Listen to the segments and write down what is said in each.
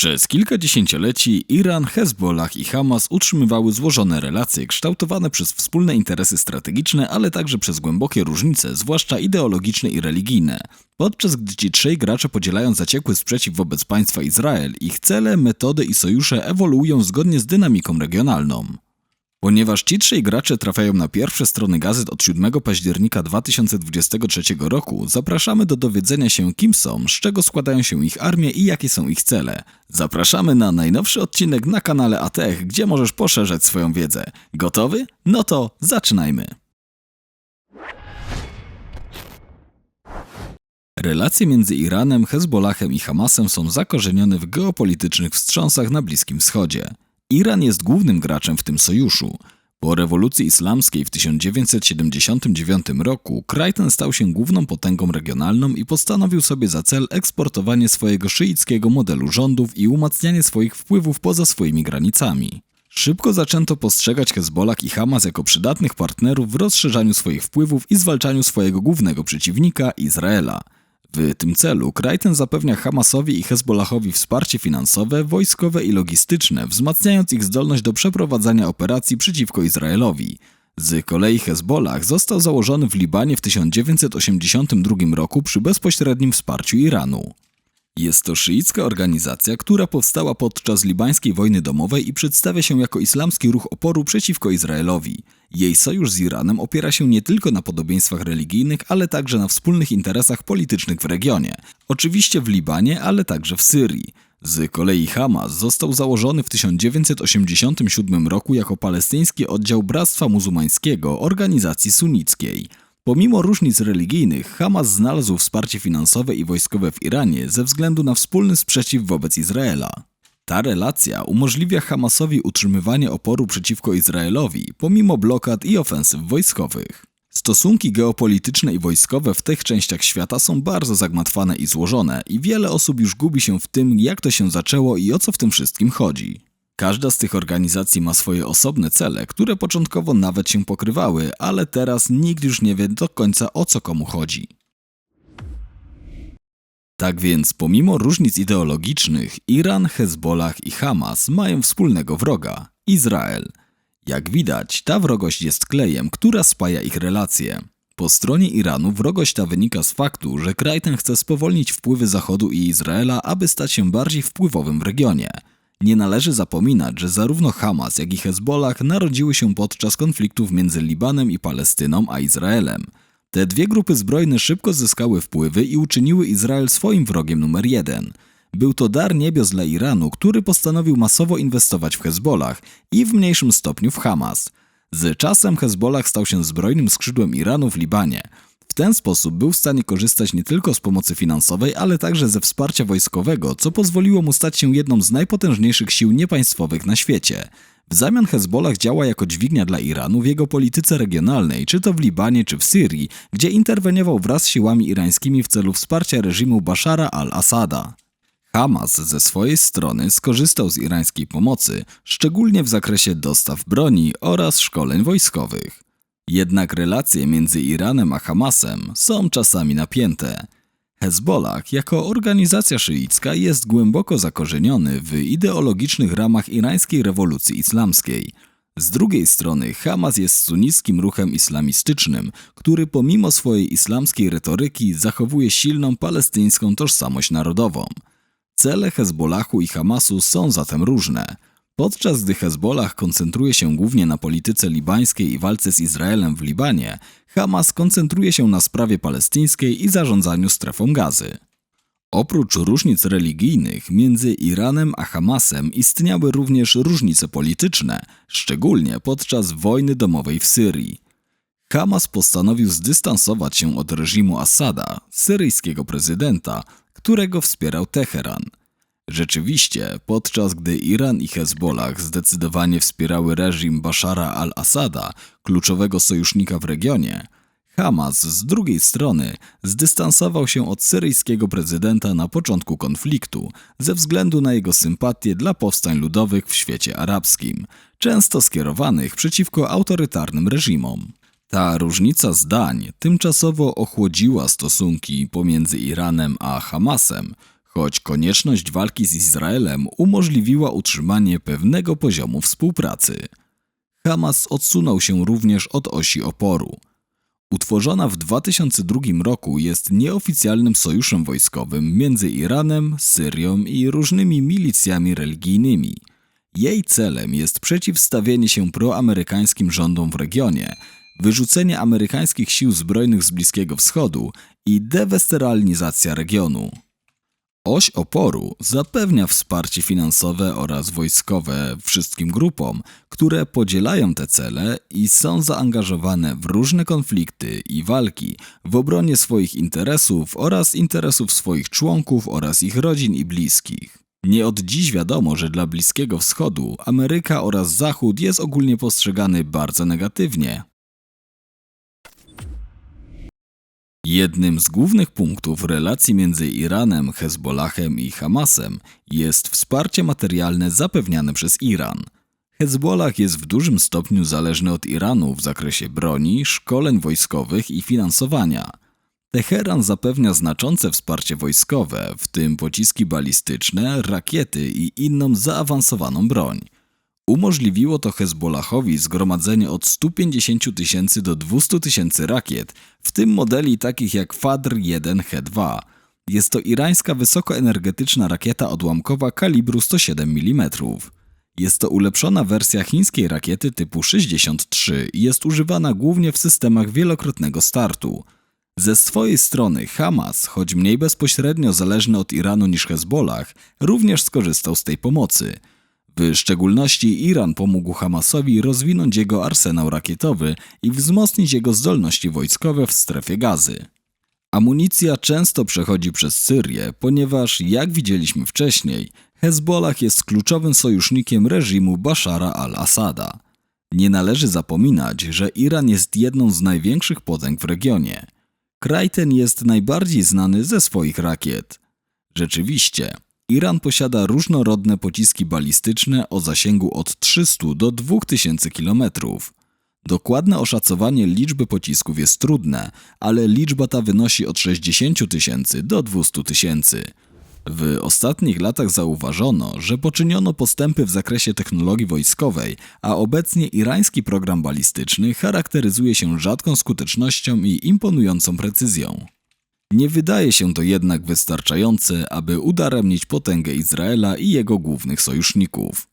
Przez kilka dziesięcioleci Iran, Hezbollah i Hamas utrzymywały złożone relacje kształtowane przez wspólne interesy strategiczne, ale także przez głębokie różnice, zwłaszcza ideologiczne i religijne. Podczas gdy ci trzej gracze podzielają zaciekły sprzeciw wobec państwa Izrael, ich cele, metody i sojusze ewoluują zgodnie z dynamiką regionalną. Ponieważ ci trzej gracze trafiają na pierwsze strony gazet od 7 października 2023 roku, zapraszamy do dowiedzenia się kim są, z czego składają się ich armie i jakie są ich cele. Zapraszamy na najnowszy odcinek na kanale ATECH, gdzie możesz poszerzać swoją wiedzę. Gotowy? No to zaczynajmy. Relacje między Iranem, Hezbollahem i Hamasem są zakorzenione w geopolitycznych wstrząsach na Bliskim Wschodzie. Iran jest głównym graczem w tym sojuszu. Po rewolucji islamskiej w 1979 roku kraj ten stał się główną potęgą regionalną i postanowił sobie za cel eksportowanie swojego szyickiego modelu rządów i umacnianie swoich wpływów poza swoimi granicami. Szybko zaczęto postrzegać Hezbollah i Hamas jako przydatnych partnerów w rozszerzaniu swoich wpływów i zwalczaniu swojego głównego przeciwnika Izraela. W tym celu kraj ten zapewnia Hamasowi i Hezbollahowi wsparcie finansowe, wojskowe i logistyczne, wzmacniając ich zdolność do przeprowadzania operacji przeciwko Izraelowi. Z kolei Hezbollah został założony w Libanie w 1982 roku przy bezpośrednim wsparciu Iranu. Jest to szyicka organizacja, która powstała podczas libańskiej wojny domowej i przedstawia się jako islamski ruch oporu przeciwko Izraelowi. Jej sojusz z Iranem opiera się nie tylko na podobieństwach religijnych, ale także na wspólnych interesach politycznych w regionie. Oczywiście w Libanie, ale także w Syrii. Z kolei Hamas został założony w 1987 roku jako palestyński oddział Bractwa Muzułmańskiego organizacji sunnickiej. Pomimo różnic religijnych, Hamas znalazł wsparcie finansowe i wojskowe w Iranie ze względu na wspólny sprzeciw wobec Izraela. Ta relacja umożliwia Hamasowi utrzymywanie oporu przeciwko Izraelowi pomimo blokad i ofensyw wojskowych. Stosunki geopolityczne i wojskowe w tych częściach świata są bardzo zagmatwane i złożone i wiele osób już gubi się w tym, jak to się zaczęło i o co w tym wszystkim chodzi. Każda z tych organizacji ma swoje osobne cele, które początkowo nawet się pokrywały, ale teraz nikt już nie wie do końca o co komu chodzi. Tak więc, pomimo różnic ideologicznych, Iran, Hezbollah i Hamas mają wspólnego wroga Izrael. Jak widać, ta wrogość jest klejem, która spaja ich relacje. Po stronie Iranu wrogość ta wynika z faktu, że kraj ten chce spowolnić wpływy Zachodu i Izraela, aby stać się bardziej wpływowym w regionie. Nie należy zapominać, że zarówno Hamas, jak i Hezbollah narodziły się podczas konfliktów między Libanem i Palestyną a Izraelem. Te dwie grupy zbrojne szybko zyskały wpływy i uczyniły Izrael swoim wrogiem numer jeden. Był to dar niebios dla Iranu, który postanowił masowo inwestować w Hezbollah i w mniejszym stopniu w Hamas. Z czasem Hezbollah stał się zbrojnym skrzydłem Iranu w Libanie. W ten sposób był w stanie korzystać nie tylko z pomocy finansowej, ale także ze wsparcia wojskowego, co pozwoliło mu stać się jedną z najpotężniejszych sił niepaństwowych na świecie. W zamian Hezbollah działa jako dźwignia dla Iranu w jego polityce regionalnej, czy to w Libanie, czy w Syrii, gdzie interweniował wraz z siłami irańskimi w celu wsparcia reżimu Bashara al-Assada. Hamas ze swojej strony skorzystał z irańskiej pomocy, szczególnie w zakresie dostaw broni oraz szkoleń wojskowych. Jednak relacje między Iranem a Hamasem są czasami napięte. Hezbollah jako organizacja szyicka jest głęboko zakorzeniony w ideologicznych ramach irańskiej rewolucji islamskiej. Z drugiej strony Hamas jest sunnickim ruchem islamistycznym, który pomimo swojej islamskiej retoryki zachowuje silną palestyńską tożsamość narodową. Cele Hezbollahu i Hamasu są zatem różne. Podczas gdy Hezbollah koncentruje się głównie na polityce libańskiej i walce z Izraelem w Libanie, Hamas koncentruje się na sprawie palestyńskiej i zarządzaniu strefą gazy. Oprócz różnic religijnych między Iranem a Hamasem istniały również różnice polityczne, szczególnie podczas wojny domowej w Syrii. Hamas postanowił zdystansować się od reżimu Assada, syryjskiego prezydenta, którego wspierał Teheran – Rzeczywiście, podczas gdy Iran i Hezbollah zdecydowanie wspierały reżim Bashara al-Assada, kluczowego sojusznika w regionie, Hamas z drugiej strony zdystansował się od syryjskiego prezydenta na początku konfliktu ze względu na jego sympatię dla powstań ludowych w świecie arabskim, często skierowanych przeciwko autorytarnym reżimom. Ta różnica zdań tymczasowo ochłodziła stosunki pomiędzy Iranem a Hamasem, choć konieczność walki z Izraelem umożliwiła utrzymanie pewnego poziomu współpracy. Hamas odsunął się również od osi oporu. Utworzona w 2002 roku jest nieoficjalnym sojuszem wojskowym między Iranem, Syrią i różnymi milicjami religijnymi. Jej celem jest przeciwstawienie się proamerykańskim rządom w regionie, wyrzucenie amerykańskich sił zbrojnych z Bliskiego Wschodu i dewesteralizacja regionu. Oś oporu zapewnia wsparcie finansowe oraz wojskowe wszystkim grupom, które podzielają te cele i są zaangażowane w różne konflikty i walki w obronie swoich interesów oraz interesów swoich członków oraz ich rodzin i bliskich. Nie od dziś wiadomo, że dla Bliskiego Wschodu Ameryka oraz Zachód jest ogólnie postrzegany bardzo negatywnie, Jednym z głównych punktów relacji między Iranem, Hezbollahem i Hamasem jest wsparcie materialne zapewniane przez Iran. Hezbollah jest w dużym stopniu zależny od Iranu w zakresie broni, szkoleń wojskowych i finansowania. Teheran zapewnia znaczące wsparcie wojskowe, w tym pociski balistyczne, rakiety i inną zaawansowaną broń. Umożliwiło to Hezbollahowi zgromadzenie od 150 tysięcy do 200 tysięcy rakiet, w tym modeli takich jak Fadr-1 He-2. Jest to irańska wysokoenergetyczna rakieta odłamkowa kalibru 107 mm. Jest to ulepszona wersja chińskiej rakiety typu 63 i jest używana głównie w systemach wielokrotnego startu. Ze swojej strony Hamas, choć mniej bezpośrednio zależny od Iranu niż Hezbollah, również skorzystał z tej pomocy – w szczególności Iran pomógł Hamasowi rozwinąć jego arsenał rakietowy i wzmocnić jego zdolności wojskowe w strefie gazy. Amunicja często przechodzi przez Syrię, ponieważ, jak widzieliśmy wcześniej, Hezbollah jest kluczowym sojusznikiem reżimu Bashara al-Assada. Nie należy zapominać, że Iran jest jedną z największych potęg w regionie. Kraj ten jest najbardziej znany ze swoich rakiet. Rzeczywiście, Iran posiada różnorodne pociski balistyczne o zasięgu od 300 do 2000 km. Dokładne oszacowanie liczby pocisków jest trudne, ale liczba ta wynosi od 60 tysięcy do 200 tysięcy. W ostatnich latach zauważono, że poczyniono postępy w zakresie technologii wojskowej, a obecnie irański program balistyczny charakteryzuje się rzadką skutecznością i imponującą precyzją. Nie wydaje się to jednak wystarczające, aby udaremnić potęgę Izraela i jego głównych sojuszników.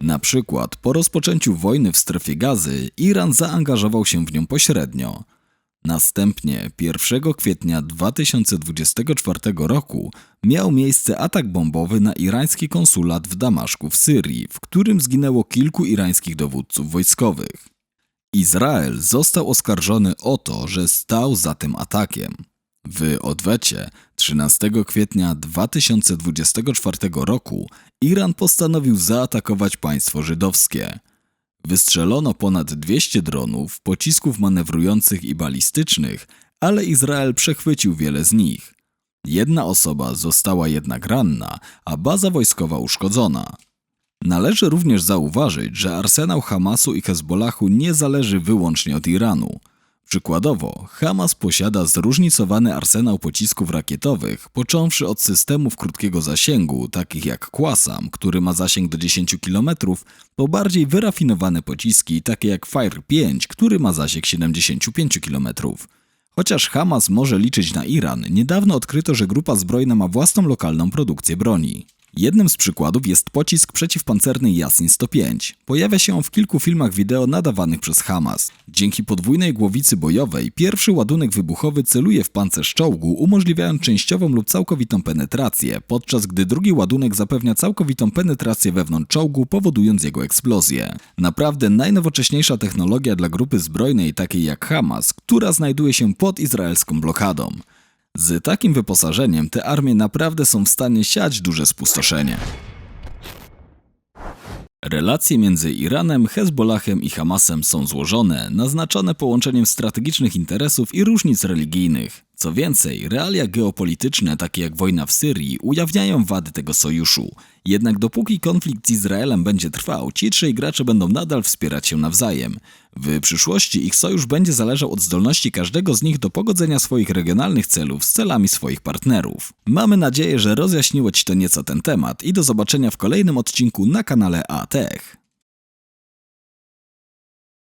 Na przykład po rozpoczęciu wojny w strefie gazy Iran zaangażował się w nią pośrednio. Następnie 1 kwietnia 2024 roku miał miejsce atak bombowy na irański konsulat w Damaszku w Syrii, w którym zginęło kilku irańskich dowódców wojskowych. Izrael został oskarżony o to, że stał za tym atakiem. W odwecie 13 kwietnia 2024 roku Iran postanowił zaatakować państwo żydowskie. Wystrzelono ponad 200 dronów, pocisków manewrujących i balistycznych, ale Izrael przechwycił wiele z nich. Jedna osoba została jednak ranna, a baza wojskowa uszkodzona. Należy również zauważyć, że arsenał Hamasu i Hezbollahu nie zależy wyłącznie od Iranu – Przykładowo, Hamas posiada zróżnicowany arsenał pocisków rakietowych, począwszy od systemów krótkiego zasięgu, takich jak Quasam, który ma zasięg do 10 km, po bardziej wyrafinowane pociski, takie jak Fire 5, który ma zasięg 75 km. Chociaż Hamas może liczyć na Iran, niedawno odkryto, że grupa zbrojna ma własną lokalną produkcję broni. Jednym z przykładów jest pocisk przeciwpancerny Yasin 105. Pojawia się on w kilku filmach wideo nadawanych przez Hamas. Dzięki podwójnej głowicy bojowej pierwszy ładunek wybuchowy celuje w pancerz czołgu, umożliwiając częściową lub całkowitą penetrację, podczas gdy drugi ładunek zapewnia całkowitą penetrację wewnątrz czołgu, powodując jego eksplozję. Naprawdę najnowocześniejsza technologia dla grupy zbrojnej takiej jak Hamas, która znajduje się pod izraelską blokadą. Z takim wyposażeniem te armie naprawdę są w stanie siać duże spustoszenie. Relacje między Iranem, Hezbollahem i Hamasem są złożone, naznaczone połączeniem strategicznych interesów i różnic religijnych. Co więcej, realia geopolityczne, takie jak wojna w Syrii, ujawniają wady tego sojuszu. Jednak dopóki konflikt z Izraelem będzie trwał, ci trzej gracze będą nadal wspierać się nawzajem. W przyszłości ich sojusz będzie zależał od zdolności każdego z nich do pogodzenia swoich regionalnych celów z celami swoich partnerów. Mamy nadzieję, że rozjaśniło Ci to nieco ten temat i do zobaczenia w kolejnym odcinku na kanale ATech.